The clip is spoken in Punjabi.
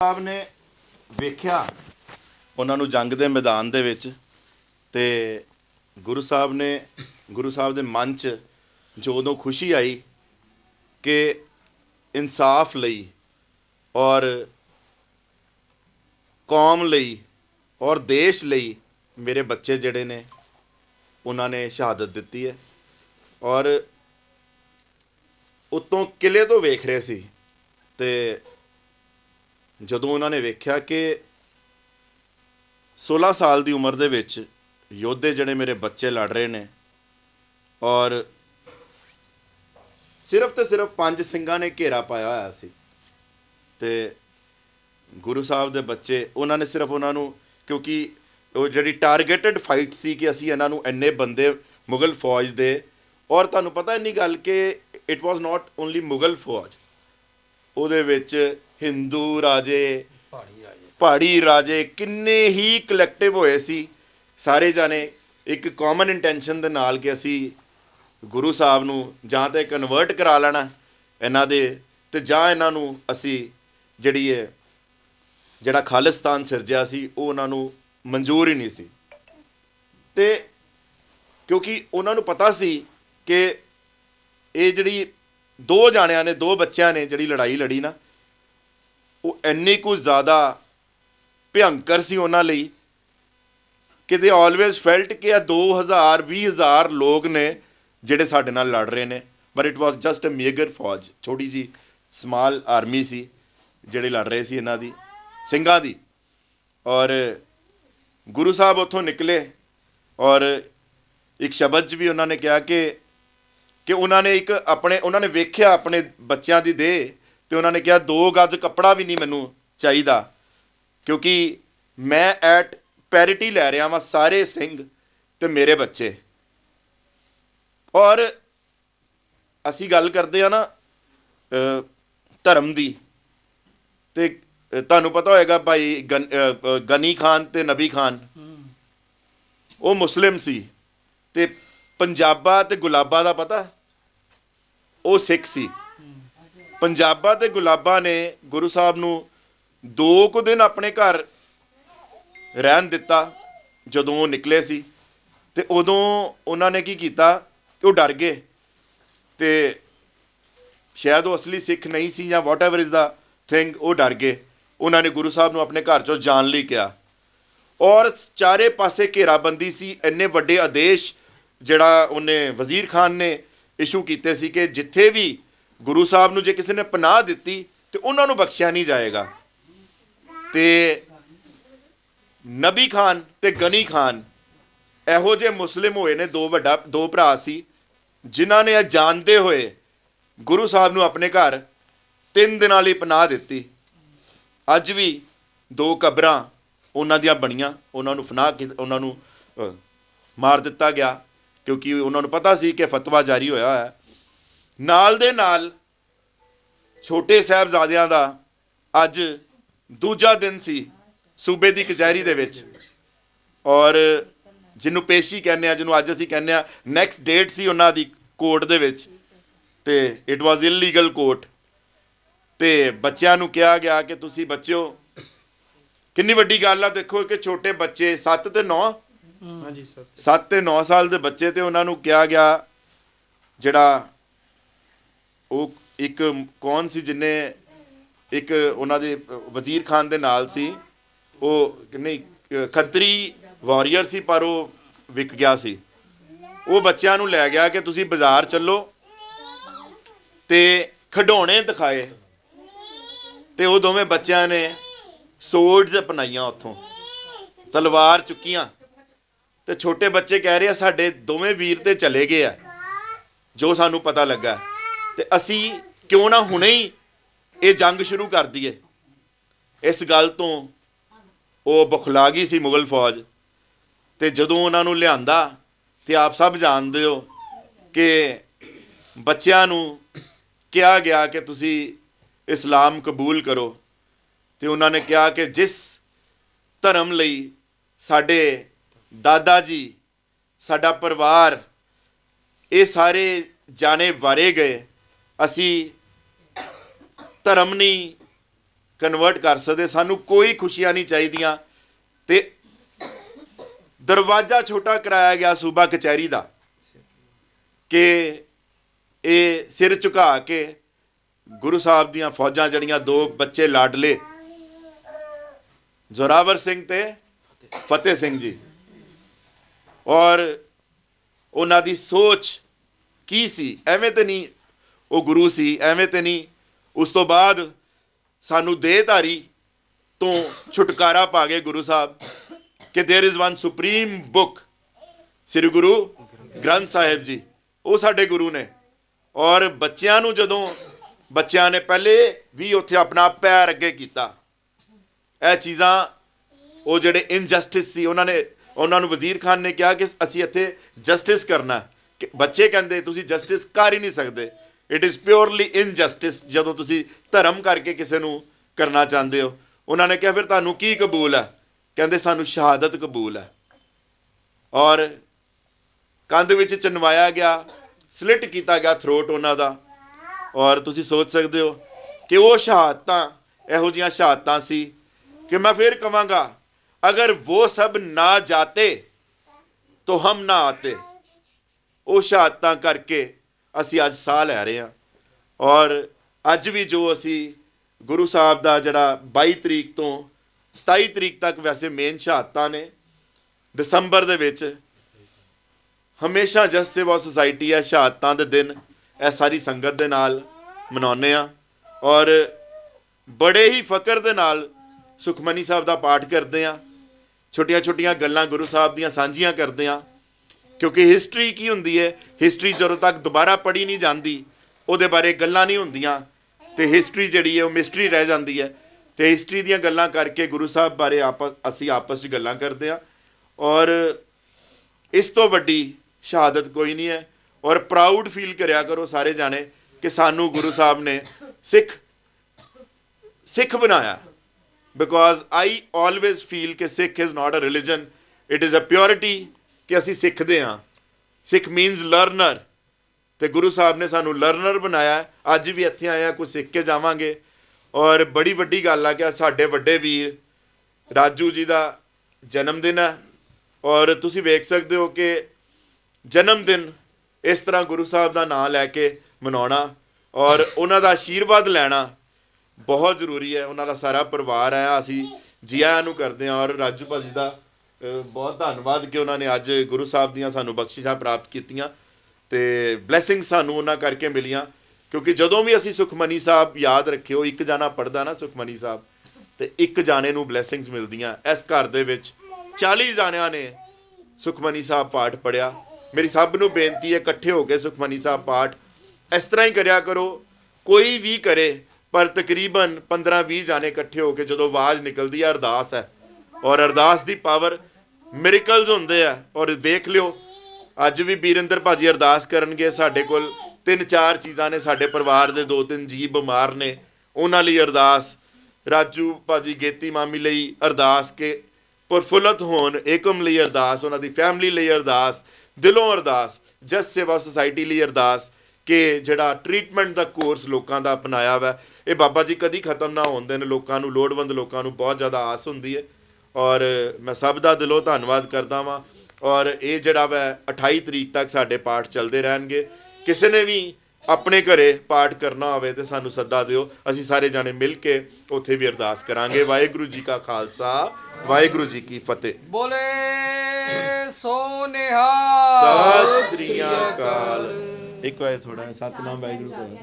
ਸਾਹਿਬ ਨੇ ਵੇਖਿਆ ਉਹਨਾਂ ਨੂੰ ਜੰਗ ਦੇ ਮੈਦਾਨ ਦੇ ਵਿੱਚ ਤੇ ਗੁਰੂ ਸਾਹਿਬ ਨੇ, ਗੁਰੂ ਸਾਹਿਬ ਦੇ ਮਨ 'ਚ ਜੋ ਉਦੋਂ ਖੁਸ਼ੀ ਆਈ ਕਿ ਇਨਸਾਫ ਲਈ ਔਰ ਕੌਮ ਲਈ ਔਰ ਦੇਸ਼ ਲਈ ਮੇਰੇ ਬੱਚੇ ਜਿਹੜੇ ਨੇ, ਉਹਨਾਂ ਨੇ ਸ਼ਹਾਦਤ ਦਿੱਤੀ ਹੈ ਔਰ ਉਤੋਂ ਕਿਲੇ ਤੋਂ ਵੇਖ ਰਹੇ ਸੀ ਤੇ ਜਦੋਂ ਉਹਨਾਂ ਨੇ ਵੇਖਿਆ ਕਿ 16 ਸਾਲ ਦੀ ਉਮਰ ਦੇ ਵਿੱਚ ਯੋਧੇ ਜਿਹੜੇ ਮੇਰੇ ਬੱਚੇ ਲੜ ਰਹੇ ਨੇ ਔਰ ਸਿਰਫ ਤੇ ਸਿਰਫ ਪੰਜ ਸਿੰਘਾਂ ਨੇ ਘੇਰਾ ਪਾਇਆ ਹੋਇਆ ਸੀ ਤੇ ਗੁਰੂ ਸਾਹਿਬ ਦੇ ਬੱਚੇ, ਉਹਨਾਂ ਨੇ ਸਿਰਫ ਉਹਨਾਂ ਨੂੰ, ਕਿਉਂਕਿ ਉਹ ਜਿਹੜੀ ਟਾਰਗੇਟਡ ਫਾਈਟ ਸੀ ਕਿ ਅਸੀਂ ਇਹਨਾਂ ਨੂੰ ਇੰਨੇ ਬੰਦੇ ਮੁਗਲ ਫੌਜ ਦੇ, ਔਰ ਤੁਹਾਨੂੰ ਪਤਾ ਇੰਨੀ ਗੱਲ ਕਿ it was not only Mughal ਫੌਜ, ਉਹਦੇ ਵਿੱਚ ਹਿੰਦੂ ਰਾਜੇ ਪਹਾੜੀ ਰਾਜੇ ਕਿੰਨੇ ਹੀ ਕਲੈਕਟਿਵ ਹੋਏ ਸੀ। ਸਾਰੇ ਜਾਣੇ ਇੱਕ ਕਾਮਨ ਇੰਟੈਂਸ਼ਨ ਦੇ ਨਾਲ ਕਿ ਅਸੀਂ ਗੁਰੂ ਸਾਹਿਬ ਨੂੰ ਜਾਂ ਤੇ ਕਨਵਰਟ ਕਰਾ ਲੈਣਾ ਇਹਨਾਂ ਦੇ ਤੇ ਜਾਂ ਇਹਨਾਂ ਨੂੰ ਅਸੀਂ ਜਿਹੜੀ ਹੈ ਜਿਹੜਾ ਖਾਲਿਸਤਾਨ ਸਿਰਜਿਆ ਸੀ ਉਹ ਉਹਨਾਂ ਨੂੰ ਮਨਜ਼ੂਰ ਹੀ ਨਹੀਂ ਸੀ। ਤੇ ਕਿਉਂਕਿ ਉਹਨਾਂ ਨੂੰ ਪਤਾ ਸੀ ਕਿ ਇਹ ਜਿਹੜੀ ਦੋ ਜਾਣਿਆਂ ਨੇ ਦੋ ਬੱਚਿਆਂ ਨੇ ਜਿਹੜੀ ਲੜਾਈ ਲੜੀ ਨਾ ਉਹ ਇੰਨੀ ਕੁ ਜ਼ਿਆਦਾ ਭਿਅੰਕਰ ਸੀ ਉਹਨਾਂ ਲਈ ਕਿ ਦੇ ਆਲਵੇਸ ਫੈਲਟ ਕਿ ਆ 2000 20000 ਲੋਕ ਨੇ ਜਿਹੜੇ ਸਾਡੇ ਨਾਲ ਲੜ ਰਹੇ ਨੇ। But it was just a meagre ਫੌਜ, ਛੋਟੀ ਜੀ ਸਮਾਲ ਆਰਮੀ ਸੀ ਜਿਹੜੇ ਲੜ ਰਹੇ ਸੀ ਇਹਨਾਂ ਦੀ, ਸਿੰਘਾਂ ਦੀ। ਔਰ ਗੁਰੂ ਸਾਹਿਬ ਉੱਥੋਂ ਨਿਕਲੇ ਔਰ ਇੱਕ ਸ਼ਬਦ 'ਚ ਵੀ ਉਹਨਾਂ ਨੇ ਕਿਹਾ ਕਿ ਕਿ ਉਹਨਾਂ ਨੇ ਇੱਕ ਆਪਣੇ, ਉਹਨਾਂ ਨੇ ਵੇਖਿਆ ਆਪਣੇ ਬੱਚਿਆਂ ਦੀ ਦੇਹ ਤੇ ਉਹਨਾਂ ਨੇ ਕਿਹਾ ਦੋ ਗੱਜ ਕੱਪੜਾ ਵੀ ਨਹੀਂ ਮੈਨੂੰ ਚਾਹੀਦਾ ਕਿਉਂਕਿ ਮੈਂ ਐਟ ਪੈਰਿਟੀ ਲੈ ਰਿਹਾ ਵਾਂ ਸਾਰੇ ਸਿੰਘ ਤੇ ਮੇਰੇ ਬੱਚੇ। ਔਰ ਅਸੀਂ ਗੱਲ ਕਰਦੇ ਆ ਨਾ ਧਰਮ ਦੀ। ਤੇ ਤੁਹਾਨੂੰ ਪਤਾ ਹੋਏਗਾ ਭਾਈ ਗਨੀ ਖਾਨ ਤੇ ਨਬੀ ਖਾਨ। ਉਹ ਮੁਸਲਿਮ ਸੀ ਤੇ ਪੰਜਾਬਾ ਤੇ ਗੁਲਾਬਾ ਦਾ ਪਤਾ? ਉਹ ਸਿੱਖ ਸੀ। ਪੰਜਾਬਾ ਤੇ ਗੁਲਾਬਾ ਨੇ ਗੁਰੂ ਸਾਹਿਬ ਨੂੰ ਦੋ ਕੁ ਦਿਨ ਆਪਣੇ ਘਰ ਰਹਿਣ ਦਿੱਤਾ, ਜਦੋਂ ਉਹ ਨਿਕਲੇ ਸੀ। ਤੇ ਉਦੋਂ ਉਹਨਾਂ ਨੇ ਕੀ ਕੀਤਾ? ਕਿ ਉਹ ਡਰ ਗਏ। ਤੇ ਸ਼ਾਇਦ ਉਹ ਅਸਲੀ ਸਿੱਖ ਨਹੀਂ ਸੀ ਜਾਂ ਵਾਟਐਵਰ ਇਜ਼ ਦਾ ਥਿੰਗ ਉਹ ਡਰ ਗਏ। ਉਹਨਾਂ ਨੇ ਗੁਰੂ ਸਾਹਿਬ ਨੂੰ ਆਪਣੇ ਘਰ ਚੋਂ ਜਾਣ ਲਈ ਕਿਹਾ। ਔਰ ਚਾਰੇ ਪਾਸੇ ਘੇਰਾਬੰਦੀ ਸੀ। ਇੰਨੇ ਵੱਡੇ ਆਦੇਸ਼ ਜਿਹੜਾ ਉਹਨੇ ਵਜ਼ੀਰ ਖਾਨ ਨੇ ਇਸ਼ੂ ਕੀਤੇ ਸੀ ਕਿ ਜਿੱਥੇ ਵੀ ਗੁਰੂ ਸਾਹਿਬ ਨੂੰ ਜੇ ਕਿਸੇ ਨੇ ਪਨਾਹ ਦਿੱਤੀ, ਤੇ ਉਹਨਾਂ ਨੂੰ ਬਖਸ਼ਿਆ ਨਹੀਂ ਜਾਏਗਾ। ਤੇ ਨਬੀ ਖਾਨ ਤੇ ਗਨੀ ਖਾਨ ਇਹੋ ਜਿਹੇ ਮੁਸਲਿਮ ਹੋਏ ਨੇ, ਦੋ ਵੱਡਾ, ਦੋ ਭਰਾ ਸੀ, ਜਿਨ੍ਹਾਂ ਨੇ ਇਹ ਜਾਣਦੇ ਹੋਏ ਗੁਰੂ ਸਾਹਿਬ ਨੂੰ ਆਪਣੇ ਘਰ ਤਿੰਨ ਦਿਨਾਂ ਲਈ ਪਨਾਹ ਦਿੱਤੀ। ਅੱਜ ਵੀ ਦੋ ਕਬਰਾਂ ਉਹਨਾਂ ਦੀਆਂ ਬਣੀਆਂ, ਉਹਨਾਂ ਨੂੰ ਫਨਾਹ ਉਹਨਾਂ ਨੂੰ ਮਾਰ ਦਿੱਤਾ ਗਿਆ, ਕਿਉਂਕਿ ਉਹਨਾਂ ਨੂੰ ਪਤਾ ਸੀ ਕਿ ਫਤਵਾ ਜਾਰੀ ਹੋਇਆ ਹੈ। ਨਾਲ ਦੇ ਨਾਲ ਛੋਟੇ ਸਾਹਿਬਜ਼ਾਦਿਆਂ ਦਾ ਅੱਜ ਦੂਜਾ ਦਿਨ ਸੀ ਸੂਬੇ ਦੀ ਕਚਹਿਰੀ ਦੇ ਵਿੱਚ। ਔਰ ਜਿਹਨੂੰ ਪੇਸ਼ੀ ਕਹਿੰਦੇ ਆ ਜਿਹਨੂੰ ਅੱਜ ਅਸੀਂ ਕਹਿੰਦੇ ਆ ਨੈਕਸਟ ਡੇਟ ਸੀ ਉਹਨਾਂ ਦੀ ਕੋਰਟ ਦੇ ਵਿੱਚ ਤੇ ਇਟ ਵਾਸ ਇਲੀਗਲ ਕੋਰਟ ਤੇ ਬੱਚਿਆਂ ਨੂੰ ਕਿਹਾ ਗਿਆ ਕਿ ਤੁਸੀਂ ਬੱਚਿਓ ਕਿੰਨੀ ਵੱਡੀ ਗੱਲ ਆ ਦੇਖੋ ਕਿ ਛੋਟੇ ਬੱਚੇ 7 ਤੇ 9 ਹਾਂਜੀ ਸਰ 7 ਤੇ 9 ਸਾਲ ਦੇ ਬੱਚੇ ਤੇ ਉਹਨਾਂ ਨੂੰ ਕਿਹਾ ਗਿਆ ਜਿਹੜਾ ਉਹ ਇੱਕ ਕੌਣ ਸੀ ਜਿਨੇ ਇੱਕ ਉਹਨਾਂ ਦੇ ਵਜ਼ੀਰ ਖਾਨ ਦੇ ਨਾਲ ਸੀ, ਉਹ ਨਹੀਂ, ਖੱਤਰੀ ਵਾਰੀਅਰ ਸੀ, ਪਰ ਉਹ ਵਿਕ ਗਿਆ ਸੀ। ਉਹ ਬੱਚਿਆਂ ਨੂੰ ਲੈ ਗਿਆ ਕਿ ਤੁਸੀਂ ਬਾਜ਼ਾਰ ਚੱਲੋ ਤੇ ਖਿਡੌਣੇ ਦਿਖਾਏ ਤੇ ਉਹ ਦੋਵੇਂ ਬੱਚਿਆਂ ਨੇ ਸੋਰਡਸ ਅਪਣਾਈਆਂ ਉੱਥੋਂ, ਤਲਵਾਰ ਚੁੱਕੀਆਂ ਤੇ ਛੋਟੇ ਬੱਚੇ ਕਹਿ ਰਹੇ ਆ, ਸਾਡੇ ਦੋਵੇਂ ਵੀਰ ਤੇ ਚਲੇ ਗਏ ਆ, ਜੋ ਸਾਨੂੰ ਪਤਾ ਲੱਗਾ। ਤੇ ਅਸੀਂ ਕਿਉਂ ਨਾ ਹੁਣੇ ਹੀ ਇਹ ਜੰਗ ਸ਼ੁਰੂ ਕਰ ਦਈਏ। ਇਸ ਗੱਲ ਤੋਂ ਉਹ ਬੁਖਲਾ ਗਈ ਸੀ ਮੁਗਲ ਫੌਜ। ਤੇ ਜਦੋਂ ਉਹਨਾਂ ਨੂੰ ਲਿਆਂਦਾ ਤੇ ਆਪ ਸਭ ਜਾਣਦੇ ਹੋ ਕਿ ਬੱਚਿਆਂ ਨੂੰ ਕਿਹਾ ਗਿਆ ਕਿ ਤੁਸੀਂ ਇਸਲਾਮ ਕਬੂਲ ਕਰੋ। ਤੇ ਉਹਨਾਂ ਨੇ ਕਿਹਾ ਕਿ ਜਿਸ ਧਰਮ ਲਈ ਸਾਡੇ ਦਾਦਾ ਜੀ, ਸਾਡਾ ਪਰਿਵਾਰ ਇਹ ਸਾਰੇ ਜਾਣੇ ਵਾਰੇ ਗਏ ਅਸੀਂ ਧਰਮ ਨਹੀਂ ਕਨਵਰਟ ਕਰ ਸਕਦੇ, ਸਾਨੂੰ ਕੋਈ ਖੁਸ਼ੀਆਂ ਨਹੀਂ ਚਾਹੀਦੀਆਂ। ਤੇ ਦਰਵਾਜ਼ਾ ਛੋਟਾ ਕਰਾਇਆ ਗਿਆ ਸੂਬਾ ਕਚਹਿਰੀ ਦਾ ਕਿ ਇਹ ਸਿਰ ਝੁਕਾ ਕੇ ਗੁਰੂ ਸਾਹਿਬ ਦੀਆਂ ਫੌਜਾਂ ਜੜੀਆਂ ਦੋ ਬੱਚੇ ਲਾਡਲੇ ਜ਼ੋਰਾਵਰ ਸਿੰਘ ਤੇ ਫਤਿਹ ਸਿੰਘ ਜੀ। ਔਰ ਉਹਨਾਂ ਦੀ ਸੋਚ ਕੀ ਸੀ? ਐਵੇਂ ਤੇ ਨਹੀਂ ਉਹ ਗੁਰੂ ਸੀ ਐਵੇਂ ਤੇ ਨਹੀਂ ਉਸ ਤੋਂ ਬਾਅਦ ਸਾਨੂੰ ਦੇਹਧਾਰੀ ਤੋਂ ਛੁਟਕਾਰਾ ਪਾ ਗਏ ਗੁਰੂ ਸਾਹਿਬ ਕਿ there is one supreme book Shri Guru Granth Sahib ji ਉਹ ਸਾਡੇ ਗੁਰੂ ਨੇ ਔਰ ਬੱਚਿਆਂ ਨੂੰ ਜਦੋਂ ਬੱਚਿਆਂ ਨੇ ਪਹਿਲੇ ਵੀ ਉੱਥੇ ਆਪਣਾ ਪੈਰ ਅੱਗੇ ਕੀਤਾ ਇਹ ਚੀਜ਼ਾਂ ਉਹ ਜਿਹੜੇ ਇਨਜਸਟਿਸ ਸੀ ਉਹਨਾਂ ਨੇ ਉਹਨਾਂ ਨੂੰ ਵਜ਼ੀਰ ਖਾਨ ਨੇ ਕਿਹਾ ਕਿ ਅਸੀਂ ਇੱਥੇ ਜਸਟਿਸ ਕਰਨਾ ਹੈ। ਕਿ ਬੱਚੇ ਕਹਿੰਦੇ ਤੁਸੀਂ ਜਸਟਿਸ ਕਰ ਹੀ ਨਹੀਂ ਸਕਦੇ ਇਟ ਇਜ਼ ਪਿਓਰਲੀ ਇਨਜਸਟਿਸ ਜਦੋਂ ਤੁਸੀਂ ਧਰਮ ਕਰਕੇ ਕਿਸੇ ਨੂੰ ਕਰਨਾ ਚਾਹੁੰਦੇ ਹੋ। ਉਹਨਾਂ ਨੇ ਕਿਹਾ, ਫਿਰ ਤੁਹਾਨੂੰ ਕੀ ਕਬੂਲ ਹੈ? ਕਹਿੰਦੇ, ਸਾਨੂੰ ਸ਼ਹਾਦਤ ਕਬੂਲ ਹੈ। ਔਰ ਕੰਧ ਵਿੱਚ ਚਨਵਾਇਆ ਗਿਆ, ਸਲਿਟ ਕੀਤਾ ਗਿਆ ਥਰੋਟ ਉਹਨਾਂ ਦਾ। ਔਰ ਤੁਸੀਂ ਸੋਚ ਸਕਦੇ ਹੋ ਕਿ ਉਹ ਸ਼ਹਾਦਤਾਂ, ਇਹੋ ਜੀਆਂ ਸ਼ਹਾਦਤਾਂ ਸੀ ਕਿ ਮੈਂ ਫਿਰ ਕਵਾਂਗਾ, ਅਗਰ ਉਹ ਸਭ ਨਾ ਜਾਤੇ तो ਹਮ ਨਾ ਆਤੇ। ਉਹ ਸ਼ਹਾਦਤਾਂ ਕਰਕੇ ਅਸੀਂ ਅੱਜ ਸਾਹ ਲੈ ਰਹੇ ਹਾਂ। ਔਰ ਅੱਜ ਵੀ ਜੋ ਅਸੀਂ ਗੁਰੂ ਸਾਹਿਬ ਦਾ ਜਿਹੜਾ 22 ਤਰੀਕ ਤੋਂ 27 ਤਰੀਕ ਤੱਕ ਵੈਸੇ ਮੇਨ ਸ਼ਹਾਦਤਾਂ ਨੇ, ਦਸੰਬਰ ਦੇ ਵਿੱਚ ਹਮੇਸ਼ਾ ਜਸ ਸੇਵਾ ਸੁਸਾਇਟੀ ਹੈ, ਸ਼ਹਾਦਤਾਂ ਦੇ ਦਿਨ, ਇਹ ਸਾਰੀ ਸੰਗਤ ਦੇ ਨਾਲ ਮਨਾਉਂਦੇ ਆ ਔਰ ਬੜੇ ਹੀ ਫਕਰ ਦੇ ਨਾਲ ਸੁਖਮਨੀ ਸਾਹਿਬ ਦਾ ਪਾਠ ਕਰਦੇ ਆ ਛੋਟੀਆਂ ਛੋਟੀਆਂ ਗੱਲਾਂ ਗੁਰੂ ਸਾਹਿਬ ਦੀਆਂ ਸਾਂਝੀਆਂ ਕਰਦੇ ਆ ਕਿਉਂਕਿ ਹਿਸਟਰੀ ਕੀ ਹੁੰਦੀ ਹੈ? ਹਿਸਟਰੀ ਜਦੋਂ ਤੱਕ ਦੁਬਾਰਾ ਪੜ੍ਹੀ ਨਹੀਂ ਜਾਂਦੀ, ਉਹਦੇ ਬਾਰੇ ਗੱਲਾਂ ਨਹੀਂ ਹੁੰਦੀਆਂ। ਤੇ ਹਿਸਟਰੀ ਜਿਹੜੀ ਹੈ, ਉਹ ਮਿਸਟਰੀ ਰਹਿ ਜਾਂਦੀ ਹੈ। ਤੇ ਹਿਸਟਰੀ ਦੀਆਂ ਗੱਲਾਂ ਕਰਕੇ ਗੁਰੂ ਸਾਹਿਬ ਬਾਰੇ ਆਪਸ ਅਸੀਂ ਆਪਸ ਵਿੱਚ ਗੱਲਾਂ ਕਰਦੇ ਆ ਔਰ ਇਸ ਤੋਂ ਵੱਡੀ ਸ਼ਹਾਦਤ ਕੋਈ ਨਹੀਂ ਹੈ। ਔਰ ਪ੍ਰਾਊਡ ਫੀਲ ਕਰਿਆ ਕਰੋ ਸਾਰੇ ਜਾਣੇ ਕਿ ਸਾਨੂੰ ਗੁਰੂ ਸਾਹਿਬ ਨੇ ਸਿੱਖ ਸਿੱਖ ਬਣਾਇਆ। ਬਿਕੋਜ਼ ਆਈ ਆਲਵੇਜ਼ ਫੀਲ ਕਿ Sikh is not a religion it is a purity ਕਿ ਅਸੀਂ ਸਿੱਖਦੇ ਹਾਂ। ਸਿੱਖ ਮੀਨਸ ਲਰਨਰ ਤੇ ਗੁਰੂ ਸਾਹਿਬ ਨੇ ਸਾਨੂੰ ਲਰਨਰ ਬਣਾਇਆ ਅੱਜ ਵੀ ਇੱਥੇ ਆਏ ਆ ਕੁਝ ਸਿੱਖ ਕੇ ਜਾਵਾਂਗੇ। ਔਰ ਬੜੀ ਵੱਡੀ ਗੱਲ ਆ ਕਿ ਸਾਡੇ ਵੱਡੇ ਵੀਰ ਰਾਜੂ ਜੀ ਦਾ ਜਨਮ ਦਿਨ ਹੈ। ਔਰ ਤੁਸੀਂ ਵੇਖ ਸਕਦੇ ਹੋ ਕਿ ਜਨਮ ਦਿਨ ਇਸ ਤਰ੍ਹਾਂ ਗੁਰੂ ਸਾਹਿਬ ਦਾ ਨਾਮ ਲੈ ਕੇ ਮਨਾਉਣਾ ਔਰ ਉਹਨਾਂ ਦਾ ਆਸ਼ੀਰਵਾਦ ਲੈਣਾ ਬਹੁਤ ਜ਼ਰੂਰੀ ਹੈ। ਉਹਨਾਂ ਦਾ ਸਾਰਾ ਪਰਿਵਾਰ ਆਇਆ ਅਸੀਂ ਜੀਆਂ ਨੂੰ ਕਰਦੇ ਹਾਂ ਔਰ ਰਾਜੂ ਭਾਜੀ ਦਾ ਬਹੁਤ ਧੰਨਵਾਦ ਕਿ ਉਹਨਾਂ ਨੇ ਅੱਜ ਗੁਰੂ ਸਾਹਿਬ ਦੀਆਂ ਸਾਨੂੰ ਬਖਸ਼ਿਸ਼ਾਂ ਪ੍ਰਾਪਤ ਕੀਤੀਆਂ ਤੇ ਬਲੇਸਿੰਗ ਸਾਨੂੰ ਉਹਨਾਂ ਕਰਕੇ ਮਿਲੀਆਂ, ਕਿਉਂਕਿ ਜਦੋਂ ਵੀ ਅਸੀਂ ਸੁਖਮਨੀ ਸਾਹਿਬ ਯਾਦ ਰੱਖਿਓ, ਇੱਕ ਜਾਣਾ ਪੜਦਾ ਨਾ ਸੁਖਮਨੀ ਸਾਹਿਬ, ਤੇ ਇੱਕ ਜਾਣੇ ਨੂੰ ਬਲੇਸਿੰਗਸ ਮਿਲਦੀਆਂ। ਇਸ ਘਰ ਦੇ ਵਿੱਚ 40 ਜਾਣਿਆਂ ਨੇ ਸੁਖਮਨੀ ਸਾਹਿਬ ਪਾਠ ਪੜਿਆ ਮੇਰੀ ਸਭ ਨੂੰ ਬੇਨਤੀ ਹੈ, ਇਕੱਠੇ ਹੋ ਕੇ ਸੁਖਮਨੀ ਸਾਹਿਬ ਪਾਠ ਇਸ ਤਰ੍ਹਾਂ ਹੀ ਕਰਿਆ ਕਰੋ। ਕੋਈ ਵੀ ਕਰੇ, ਪਰ ਤਕਰੀਬਨ 15-20 ਜਾਣੇ ਇਕੱਠੇ ਹੋ ਕੇ ਜਦੋਂ ਆਵਾਜ਼ ਨਿਕਲਦੀ ਹੈ, ਅਰਦਾਸ ਹੈ। ਔਰ ਅਰਦਾਸ ਦੀ ਪਾਵਰ ਮਿਰੇਕਲਸ ਹੁੰਦੇ ਆ, ਔਰ ਵੇਖ ਲਿਓ, ਅੱਜ ਵੀ ਬੀਰਿੰਦਰ ਭਾਜੀ ਅਰਦਾਸ ਕਰਨਗੇ ਸਾਡੇ ਕੋਲ, ਤਿੰਨ ਚਾਰ ਚੀਜ਼ਾਂ ਨੇ ਸਾਡੇ ਪਰਿਵਾਰ ਦੇ, ਦੋ ਤਿੰਨ ਜੀ ਬਿਮਾਰ ਨੇ, ਉਹਨਾਂ ਲਈ ਅਰਦਾਸ। ਰਾਜੂ ਭਾਜੀ ਗੇਤੀ ਮਾਮੀ ਲਈ ਅਰਦਾਸ ਕੇ ਪ੍ਰਫੁੱਲਤ ਹੋਣ, ਏਕਮ ਲਈ ਅਰਦਾਸ, ਉਹਨਾਂ ਦੀ ਫੈਮਿਲੀ ਲਈ ਅਰਦਾਸ, ਦਿਲੋਂ ਅਰਦਾਸ, ਜਸ ਸੇਵਾ ਸੁਸਾਇਟੀ ਲਈ ਅਰਦਾਸ ਕਿ ਜਿਹੜਾ ਟ੍ਰੀਟਮੈਂਟ ਦਾ ਕੋਰਸ ਲੋਕਾਂ ਦਾ ਅਪਣਾਇਆ ਵਾ, ਇਹ ਬਾਬਾ ਜੀ ਕਦੀ ਖਤਮ ਨਾ ਹੋਣ ਦੇਣ, ਲੋਕਾਂ ਨੂੰ ਲੋੜਵੰਦ ਲੋਕਾਂ ਨੂੰ ਬਹੁਤ ਜ਼ਿਆਦਾ ਆਸ ਹੁੰਦੀ ਹੈ। ਔਰ ਮੈਂ ਸਭ ਦਾ ਦਿਲੋਂ ਧੰਨਵਾਦ ਕਰਦਾ ਵਾਂ। ਔਰ ਇਹ ਜਿਹੜਾ ਵਾ 28 ਤਰੀਕ ਤੱਕ ਸਾਡੇ ਪਾਠ ਚੱਲਦੇ ਰਹਿਣਗੇ। ਕਿਸੇ ਨੇ ਵੀ ਆਪਣੇ ਘਰੇ ਪਾਠ ਕਰਨਾ ਹੋਵੇ ਤੇ ਸਾਨੂੰ ਸੱਦਾ ਦਿਓ। ਅਸੀਂ ਸਾਰੇ ਜਾਣੇ ਮਿਲ ਕੇ ਉੱਥੇ ਵੀ ਅਰਦਾਸ ਕਰਾਂਗੇ। ਵਾਹਿਗੁਰੂ ਜੀ ਕਾ ਖਾਲਸਾ ਵਾਹਿਗੁਰੂ ਜੀ ਕੀ ਫਤਿਹ। ਬੋਲੇ ਸੋ ਨਿਹਾਲ ਸਤਿ ਸ੍ਰੀ ਅਕਾਲ। ਇੱਕ ਵਾਰ ਥੋੜਾ ਸਤਨਾਮ ਵਾਹਿਗੁਰੂ ਕਹੋ